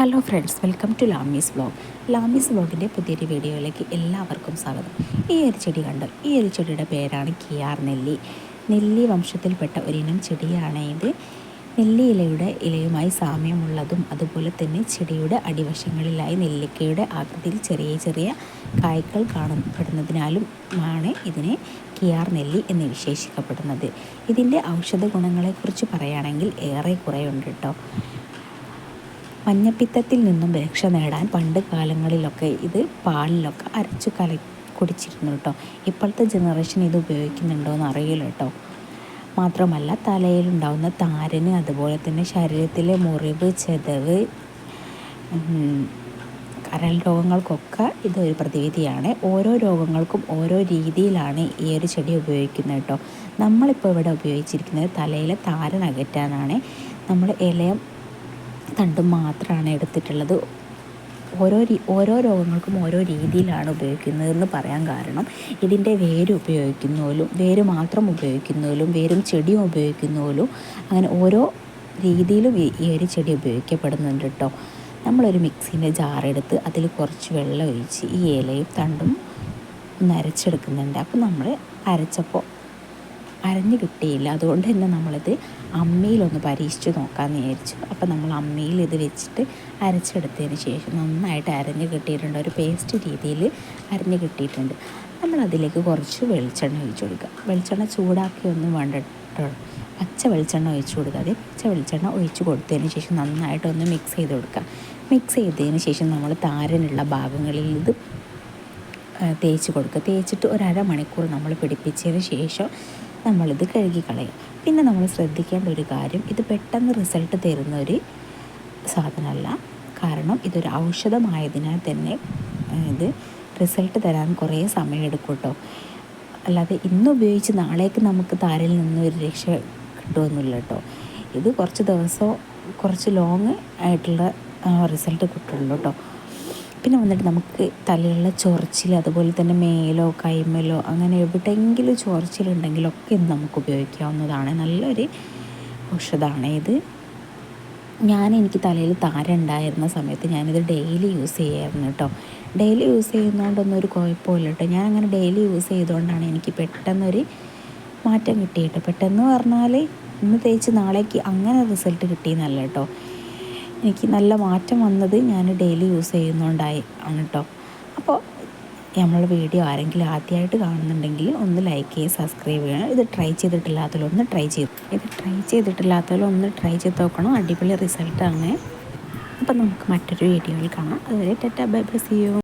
Hello friends welcome to Lamees vlog Lamees വ്ളോഗിന്റെ പുതിയൊരു വീഡിയോയിലേക്ക് എല്ലാവർക്കും സ്വാഗതം. ഈ ഒരു ചെടി കണ്ടു? ഈ ഒരു ചെടിയുടെ പേരാണ് കിയാർ നെല്ലി. നെല്ലി വംശത്തിൽപ്പെട്ട ഒരിനം ചെടിയാണ് ഇത് നെല്ലി ഇലയുടെ ഇലയുമായി സാമ്യമുള്ളതും അതുപോലെ തന്നെ ചെടിയുടെ അടിവശങ്ങളിലായി നെല്ലിക്കയുടെ ആകൃതിയിൽ ചെറിയ ചെറിയ കായ്ക്കൾ കാണപ്പെടുന്നതിനാലും ആണ് ഇതിനെ കിയാർ നെല്ലി എന്ന് വിശേഷിക്കപ്പെടുന്നത്. ഇതിന്റെ ഔഷധ ഗുണങ്ങളെക്കുറിച്ച് പറയുകയാണെങ്കിൽ ഏറെ കുറേ ഉണ്ട് കേട്ടോ. മഞ്ഞപ്പിത്തത്തിൽ നിന്നും രക്ഷ നേടാൻ പണ്ട് കാലങ്ങളിലൊക്കെ ഇത് പാലിലൊക്കെ അരച്ചു കല കുടിച്ചിരുന്നു കേട്ടോ ഇപ്പോഴത്തെ ജനറേഷൻ ഇത് ഉപയോഗിക്കുന്നുണ്ടോ എന്ന് അറിയില്ല കേട്ടോ മാത്രമല്ല തലയിലുണ്ടാകുന്ന താരന് അതുപോലെ തന്നെ ശരീരത്തിലെ മുറിവ് ചെതവ് കരൾ രോഗങ്ങൾക്കൊക്കെ ഇതൊരു പ്രതിവിധിയാണ്. ഓരോ രോഗങ്ങൾക്കും ഓരോ രീതിയിലാണ് ഈ ഒരു ചെടി ഉപയോഗിക്കുന്നത് കേട്ടോ നമ്മളിപ്പോൾ ഇവിടെ ഉപയോഗിച്ചിരിക്കുന്നത് തലയിലെ താരൻ അകറ്റാനാണ് നമ്മൾ ഇലയം തണ്ടും മാത്രമാണ് എടുത്തിട്ടുള്ളത്. ഓരോ ഓരോ രോഗങ്ങൾക്കും ഓരോ രീതിയിലാണ് ഉപയോഗിക്കുന്നതെന്ന് പറയാൻ കാരണം ഇതിന്റെ വേര് ഉപയോഗിക്കുന്നതിലും വേര് മാത്രം ഉപയോഗിക്കുന്നതിലും വേരും ചെടിയും ഉപയോഗിക്കുന്നതിലും അങ്ങനെ ഓരോ രീതിയിലും ഈ ഒരു ചെടി ഉപയോഗിക്കപ്പെടുന്നുണ്ട് കേട്ടോ നമ്മളൊരു മിക്സീന്റെ ജാറെടുത്ത് അതിൽ കുറച്ച് വെള്ളം ഒഴിച്ച് ഈ ഇലയും തണ്ടും ഒന്ന് അരച്ചെടുക്കുന്നുണ്ട് അപ്പോൾ നമ്മൾ അരച്ചപ്പോൾ അരഞ്ഞ് കിട്ടിയില്ല. അതുകൊണ്ട് തന്നെ നമ്മളിത് അമ്മിയിലൊന്ന് പരീക്ഷിച്ച് നോക്കാമെന്ന് വിചാരിച്ചു. അപ്പോൾ നമ്മൾ അമ്മിയിൽ ഇത് വെച്ചിട്ട് അരച്ചെടുത്തതിന് ശേഷം നന്നായിട്ട് അരഞ്ഞു കിട്ടിയിട്ടുണ്ട്. ഒരു പേസ്റ്റ് രീതിയിൽ അരഞ്ഞു കിട്ടിയിട്ടുണ്ട്. നമ്മൾ അതിലേക്ക് കുറച്ച് വെളിച്ചെണ്ണ ഒഴിച്ചു കൊടുക്കുക. വെളിച്ചെണ്ണ ചൂടാക്കി ഒന്നും വേണ്ട പച്ച വെളിച്ചെണ്ണ ഒഴിച്ചു കൊടുക്കുക. അതേ പച്ച വെളിച്ചെണ്ണ ഒഴിച്ചു കൊടുത്തതിന് ശേഷം നന്നായിട്ടൊന്ന് മിക്സ് ചെയ്ത് കൊടുക്കുക. മിക്സ് ചെയ്തതിന് ശേഷം നമ്മൾ താരനുള്ള ഭാഗങ്ങളിൽ ഇത് തേച്ച് കൊടുക്കുക. തേച്ചിട്ട് ഒരു അരമണിക്കൂർ നമ്മൾ പിടിപ്പിച്ചതിന് ശേഷം നമ്മളിത് കഴുകിക്കളയും. പിന്നെ നമ്മൾ ശ്രദ്ധിക്കേണ്ട ഒരു കാര്യം ഇത് പെട്ടെന്ന് റിസൾട്ട് തരുന്ന ഒരു സാധനമല്ല. കാരണം ഇതൊരു ഔഷധമായതിനാൽ തന്നെ ഇത് റിസൾട്ട് തരാൻ കുറേ സമയം എടുക്കും കേട്ടോ അല്ലാതെ ഇന്ന് ഉപയോഗിച്ച് നാളേക്ക് നമുക്ക് താരയിൽ നിന്ന് ഒരു രക്ഷ കിട്ടുമെന്നില്ല കേട്ടോ ഇത് കുറച്ച് ദിവസമോ കുറച്ച് ലോങ് ആയിട്ടുള്ള റിസൾട്ട് കിട്ടുള്ളൂ കേട്ടോ പിന്നെ വന്നിട്ട് നമുക്ക് തലയിലുള്ള ചൊറിച്ചിൽ അതുപോലെ തന്നെ മേലോ കൈമേലോ അങ്ങനെ എവിടെയെങ്കിലും ചൊറിച്ചിലുണ്ടെങ്കിലൊക്കെ ഇത് നമുക്ക് ഉപയോഗിക്കാവുന്നതാണ്. നല്ലൊരു ഔഷധമാണ് ഇത്. ഞാൻ എനിക്ക് തലയിൽ താര ഉണ്ടായിരുന്ന സമയത്ത് ഞാനിത് ഡെയിലി യൂസ് ചെയ്യായിരുന്നു കേട്ടോ. ഡെയിലി യൂസ് ചെയ്യുന്നതുകൊണ്ടൊന്നും ഒരു കുഴപ്പമില്ല കേട്ടോ. ഞാൻ അങ്ങനെ ഡെയിലി യൂസ് ചെയ്തുകൊണ്ടാണ് എനിക്ക് പെട്ടെന്നൊരു മാറ്റം കിട്ടിയിട്ട് പെട്ടെന്ന് പറഞ്ഞാൽ ഇന്ന് തേച്ച് നാളേക്ക് അങ്ങനെ റിസൾട്ട് കിട്ടിയെന്നല്ല കേട്ടോ. എനിക്ക് നല്ല മാറ്റം വന്നത് ഞാൻ ഡെയിലി യൂസ് ചെയ്യുന്നുണ്ടായി ആണ് കേട്ടോ അപ്പോൾ നമ്മളെ വീഡിയോ ആരെങ്കിലും ആദ്യമായിട്ട് കാണുന്നുണ്ടെങ്കിൽ ഒന്ന് ലൈക്ക് ചെയ്യുക സബ്സ്ക്രൈബ് ചെയ്യണം ഇത് ട്രൈ ചെയ്തിട്ടില്ലാത്തതിലൊന്ന് ട്രൈ ചെയ്തു ഇത് ട്രൈ ചെയ്തിട്ടില്ലാത്തതിലൊന്ന് ട്രൈ ചെയ്ത് നോക്കണം. അടിപൊളി റിസൾട്ടാണ്. അപ്പോൾ നമുക്ക് മറ്റൊരു വീഡിയോയിൽ കാണാം. അതുവരെ tata bye bye see you.